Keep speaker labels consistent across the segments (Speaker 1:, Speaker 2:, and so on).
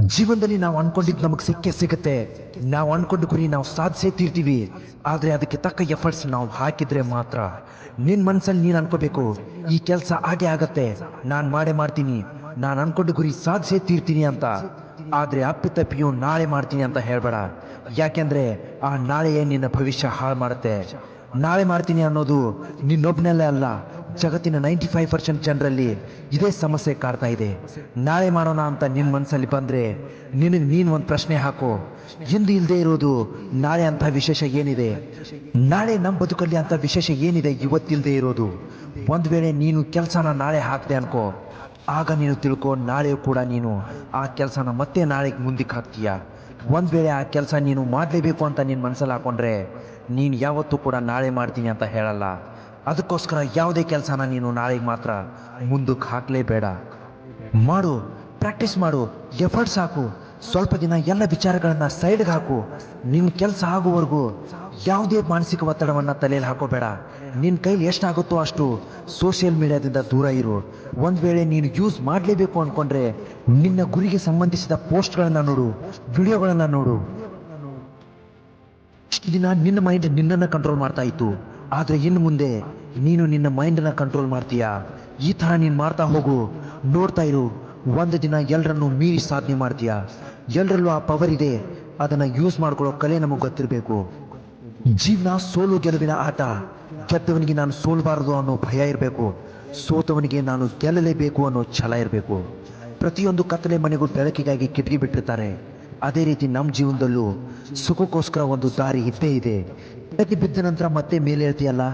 Speaker 1: ಜೀವನದಲ್ಲಿ ನಾವು ಅನ್ಕೊಂಡಿದ್ದು ನಮಗೆ ಸಿಕ್ಕೇ ಸಿಗುತ್ತೆ. ನಾವು ಅನ್ಕೊಂಡು ಗುರಿ ನಾವು ಸಾಧಿಸೇ ತೀರ್ತೀವಿ ಆದರೆ ಅದಕ್ಕೆ ತಕ್ಕ ಎಫರ್ಟ್ಸ್ ನಾವು ಹಾಕಿದರೆ ಮಾತ್ರ. ನಿನ್ನ ಮನಸ್ಸಲ್ಲಿ ನೀನು ಅನ್ಕೋಬೇಕು. ಈ ಕೆಲಸ ಹಾಗೆ ಆಗತ್ತೆ. ನಾನು ಮಾಡೇ ಮಾಡ್ತೀನಿ. ನಾನು ಅನ್ಕೊಂಡು ಗುರಿ ಸಾಧಿಸೇ ತೀರ್ತೀನಿ ಅಂತ. ಆದರೆ ಅಪ್ಪಿತಪ್ಪಿಯು ನಾಳೆ ಮಾಡ್ತೀನಿ ಅಂತ ಹೇಳಬೇಡ. ಯಾಕೆಂದರೆ ಆ ನಾಳೆಯೇ ನಿನ್ನ ಭವಿಷ್ಯ ಹಾಳು ಮಾಡುತ್ತೆ. ನಾಳೆ ಮಾಡ್ತೀನಿ ಅನ್ನೋದು ನಿನ್ನೊಬ್ಬನಲ್ಲೇ ಅಲ್ಲ. ಜಗತ್ತಿನ ನೈಂಟಿ ಫೈವ್ ಪರ್ಸೆಂಟ್ ಜನರಲ್ಲಿ ಇದೇ ಸಮಸ್ಯೆ ಕಾಡ್ತಾ ಇದೆ. ನಾಳೆ ಮಾಡೋಣ ಅಂತ ನಿನ್ನ ಮನಸ್ಸಲ್ಲಿ ಬಂದರೆ ನಿನಗೆ ನೀನು ಒಂದು ಪ್ರಶ್ನೆ ಹಾಕು. ಇಂದು ಇಲ್ಲದೆ ಇರೋದು ನಾಳೆ ಅಂತ ವಿಶೇಷ ಏನಿದೆ? ನಾಳೆ ನಮ್ಮ ಬದುಕಲ್ಲಿ ಅಂತ ವಿಶೇಷ ಏನಿದೆ ಇವತ್ತಿಲ್ಲದೆ ಇರೋದು? ಒಂದು ವೇಳೆ ನೀನು ಕೆಲಸನ ನಾಳೆ ಹಾಕಿದೆ ಅನ್ಕೋ. ಆಗ ನೀನು ತಿಳ್ಕೊ, ನಾಳೆ ಕೂಡ ನೀನು ಆ ಕೆಲಸನ ಮತ್ತೆ ನಾಳೆಗೆ ಮುಂದಕ್ಕೆ ಹಾಕ್ತೀಯ. ಒಂದು ವೇಳೆ ಆ ಕೆಲಸ ನೀನು ಮಾಡಲೇಬೇಕು ಅಂತ ನಿನ್ನ ಮನಸ್ಸಲ್ಲಿ ಹಾಕೊಂಡ್ರೆ ನೀನು ಯಾವತ್ತೂ ಕೂಡ ನಾಳೆ ಮಾಡ್ತೀನಿ ಅಂತ ಹೇಳಲ್ಲ. ಅದಕ್ಕೋಸ್ಕರ ಯಾವುದೇ ಕೆಲಸನ ನೀನು ನಾಳೆಗೆ ಮಾತ್ರ ಮುಂದಕ್ಕೆ ಹಾಕಲೇಬೇಡ. ಮಾಡು ಪ್ರಾಕ್ಟೀಸ್ ಮಾಡು ಎಫರ್ಟ್ಸ್ ಹಾಕು, ಸ್ವಲ್ಪ ದಿನ ಎಲ್ಲ ವಿಚಾರಗಳನ್ನು ಸೈಡ್ಗೆ ಹಾಕು. ನಿನ್ನ ಕೆಲಸ ಆಗುವವರೆಗೂ ಯಾವುದೇ ಮಾನಸಿಕ ಒತ್ತಡವನ್ನು ತಲೆಯಲ್ಲಿ ಹಾಕೋಬೇಡ. ನಿನ್ನ ಕೈಲಿ ಎಷ್ಟಾಗುತ್ತೋ ಅಷ್ಟು ಸೋಷಿಯಲ್ ಮೀಡಿಯಾದಿಂದ ದೂರ ಇರು. ಒಂದು ವೇಳೆ ನೀನು ಯೂಸ್ ಮಾಡಲೇಬೇಕು ಅಂದ್ಕೊಂಡ್ರೆ ನಿನ್ನ ಗುರಿಗೆ ಸಂಬಂಧಿಸಿದ ಪೋಸ್ಟ್ಗಳನ್ನು ನೋಡು ವಿಡಿಯೋಗಳನ್ನು ನೋಡು. ಇಷ್ಟು ದಿನ ನಿನ್ನ ಮೈಂಡ್ ನಿನ್ನನ್ನು ಕಂಟ್ರೋಲ್ ಮಾಡ್ತಾ ಇತ್ತು. ಆದರೆ ಇನ್ನು ಮುಂದೆ ನೀನು ನಿನ್ನ ಮೈಂಡನ್ನು ಕಂಟ್ರೋಲ್ ಮಾಡ್ತೀಯಾ? ಈ ಥರ ನೀನು ಮಾಡ್ತಾ ಹೋಗು. ನೋಡ್ತಾ ಇರು. ಒಂದು ದಿನ ಎಲ್ಲರನ್ನು ಮೀರಿ ಸಾಧನೆ ಮಾಡ್ತೀಯಾ? ಎಲ್ಲರಲ್ಲೂ ಆ ಪವರ್ ಇದೆ. ಅದನ್ನು ಯೂಸ್ ಮಾಡ್ಕೊಳ್ಳೋ ಕಲೆ ನಮಗೆ ಗೊತ್ತಿರಬೇಕು. ಜೀವನ ಸೋಲು ಗೆಲುವಿನ ಆಟ. ಗೆದ್ದವನಿಗೆ ನಾನು ಸೋಲ್ಬಾರದು ಅನ್ನೋ ಭಯ ಇರಬೇಕು. ಸೋತವನಿಗೆ ನಾನು ಗೆಲ್ಲಲೇಬೇಕು ಅನ್ನೋ ಛಲ ಇರಬೇಕು. ಪ್ರತಿಯೊಂದು ಕತ್ತಲೆ ಮನೆಗೂ ಬೆಳಕಿಗಾಗಿ ಕಿಟಕಿ ಬಿಟ್ಟಿರ್ತಾರೆ. ಅದೇ ರೀತಿ ನಮ್ಮ ಜೀವನದಲ್ಲೂ ಸುಖಕ್ಕೋಸ್ಕರ ಒಂದು ದಾರಿ ಇದ್ದೇ ಇದೆ. ಕೆಳಗೆ ಬಿದ್ದ ನಂತರ ಮತ್ತೆ ಮೇಲೆ ಹೇಳ್ತೀಯಲ್ಲ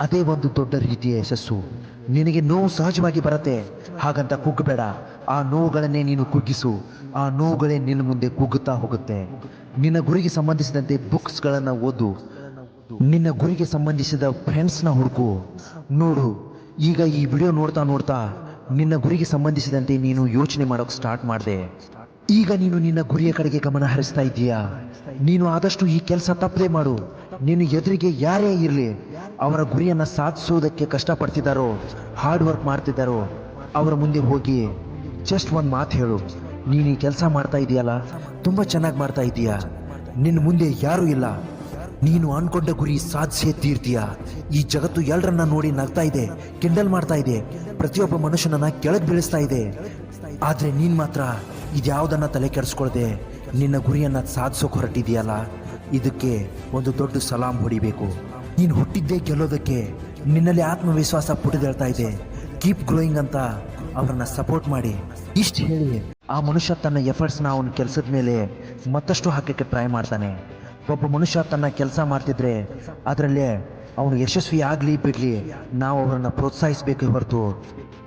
Speaker 1: ಅದೇ ಒಂದು ದೊಡ್ಡ ರೀತಿಯ ಯಶಸ್ಸು. ನಿನಗೆ ನೋವು ಸಹಜವಾಗಿ ಬರುತ್ತೆ. ಹಾಗಂತ ಕುಗ್ಗಬೇಡ ಆ ನೋವುಗಳನ್ನೇ ನೀನು ಕುಗ್ಗಿಸು. ಆ ನೋವುಗಳೇ ನಿನ್ನ ಮುಂದೆ ಕುಗ್ಗುತ್ತಾ ಹೋಗುತ್ತೆ. ನಿನ್ನ ಗುರಿಗೆ ಸಂಬಂಧಿಸಿದಂತೆ ಬುಕ್ಸ್ಗಳನ್ನು ಓದು. ನಿನ್ನ ಗುರಿಗೆ ಸಂಬಂಧಿಸಿದ ಫ್ರೆಂಡ್ಸ್ನ ಹುಡುಕು. ನೋಡು, ಈಗ ಈ ವಿಡಿಯೋ ನೋಡ್ತಾ ನೋಡ್ತಾ ನಿನ್ನ ಗುರಿಗೆ ಸಂಬಂಧಿಸಿದಂತೆ ನೀನು ಯೋಚನೆ ಮಾಡೋಕೆ ಸ್ಟಾರ್ಟ್ ಮಾಡಿದೆ. ಈಗ ನೀನು ನಿನ್ನ ಗುರಿಯ ಕಡೆಗೆ ಗಮನ ಹರಿಸ್ತಾ ಇದ್ದೀಯಾ? ನೀನು ಆದಷ್ಟು ಈ ಕೆಲಸ ತಪ್ಪದೆ ಮಾಡು. ನೀನು ಎದುರಿಗೆ ಯಾರೇ ಇರಲಿ, ಅವರ ಗುರಿಯನ್ನು ಸಾಧಿಸೋದಕ್ಕೆ ಕಷ್ಟಪಡ್ತಿದ್ದಾರೋ ಹಾರ್ಡ್ ವರ್ಕ್ ಮಾಡ್ತಿದ್ದಾರೋ, ಅವರ ಮುಂದೆ ಹೋಗಿ ಜಸ್ಟ್ ಒಂದು ಮಾತು ಹೇಳು. ನೀನು ಈ ಕೆಲಸ ಮಾಡ್ತಾ ಇದೆಯಲ್ಲ? ತುಂಬ ಚೆನ್ನಾಗಿ ಮಾಡ್ತಾ ಇದೀಯಾ? ನಿನ್ನ ಮುಂದೆ ಯಾರೂ ಇಲ್ಲ. ನೀನು ಅನ್ಕೊಂಡ ಗುರಿ ಸಾಧಿಸೇ ತೀರ್ತೀಯ? ಈ ಜಗತ್ತು ಎಲ್ಲರನ್ನ ನೋಡಿ ನಗ್ತಾ ಇದೆ ಕಿಂಡಲ್ ಮಾಡ್ತಾ ಇದೆ, ಪ್ರತಿಯೊಬ್ಬ ಮನುಷ್ಯನನ್ನ ಕೆಳಗೆ ಬೀಳಿಸ್ತಾ ಇದೆ. ಆದರೆ ನೀನು ಮಾತ್ರ ಇದ್ಯಾವುದನ್ನ ತಲೆ ಕೆಡಿಸ್ಕೊಳ್ದೆ ನಿನ್ನ ಗುರಿಯನ್ನು ಸಾಧಿಸೋಕೆ ಹೊರಟಿದೆಯಲ್ಲ, ಇದಕ್ಕೆ ಒಂದು ದೊಡ್ಡ ಸಲಾಂ ಹೊಡಿಬೇಕು. ನೀನು ಹುಟ್ಟಿದ್ದೇ ಗೆಲ್ಲೋದಕ್ಕೆ ನಿನ್ನಲ್ಲಿ ಆತ್ಮವಿಶ್ವಾಸ ಪುಟಿದೇಳ್ತಾ ಇದೆ. ಕೀಪ್ ಗ್ರೋಯಿಂಗ್ ಅಂತ ಅವರನ್ನು ಸಪೋರ್ಟ್ ಮಾಡಿ. ಇಷ್ಟು ಹೇಳಿ, ಆ ಮನುಷ್ಯ ತನ್ನ ಎಫರ್ಟ್ಸ್ನ ಅವನ ಕೆಲಸದ ಮೇಲೆ ಮತ್ತಷ್ಟು ಹಾಕಕ್ಕೆ ಟ್ರೈ ಮಾಡ್ತಾನೆ. ಒಬ್ಬ ಮನುಷ್ಯ ತನ್ನ ಕೆಲಸ ಮಾಡ್ತಿದ್ರೆ ಅದರಲ್ಲೇ ಅವನು ಯಶಸ್ವಿ ಆಗಲಿ ಬಿಡಲಿ, ನಾವು ಅವರನ್ನು ಪ್ರೋತ್ಸಾಹಿಸಬೇಕೇ ಹೊರತು,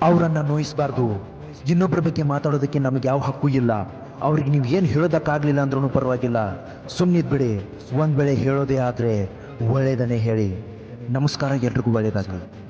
Speaker 1: ಅವರನ್ನು ನೋಯಿಸಬಾರ್ದು. ಇನ್ನೊಬ್ಬರ ಬಗ್ಗೆ ಮಾತಾಡೋದಕ್ಕೆ ನಮಗೆ ಯಾವ ಹಕ್ಕು ಇಲ್ಲ. ಅವ್ರಿಗೆ ನೀವು ಏನು ಹೇಳೋದಕ್ಕಾಗಲಿಲ್ಲ ಅಂದ್ರೂ ಪರವಾಗಿಲ್ಲ. ಸುಮ್ಮನಿದ್ ಬಿಡಿ. ಒಂದು ವೇಳೆ ಹೇಳೋದೇ ಆದರೆ ಒಳ್ಳೆಯದನ್ನೇ ಹೇಳಿ. ನಮಸ್ಕಾರ ಎಲ್ರಿಗೂ ಒಳ್ಳೆಯದಾಗಲಿ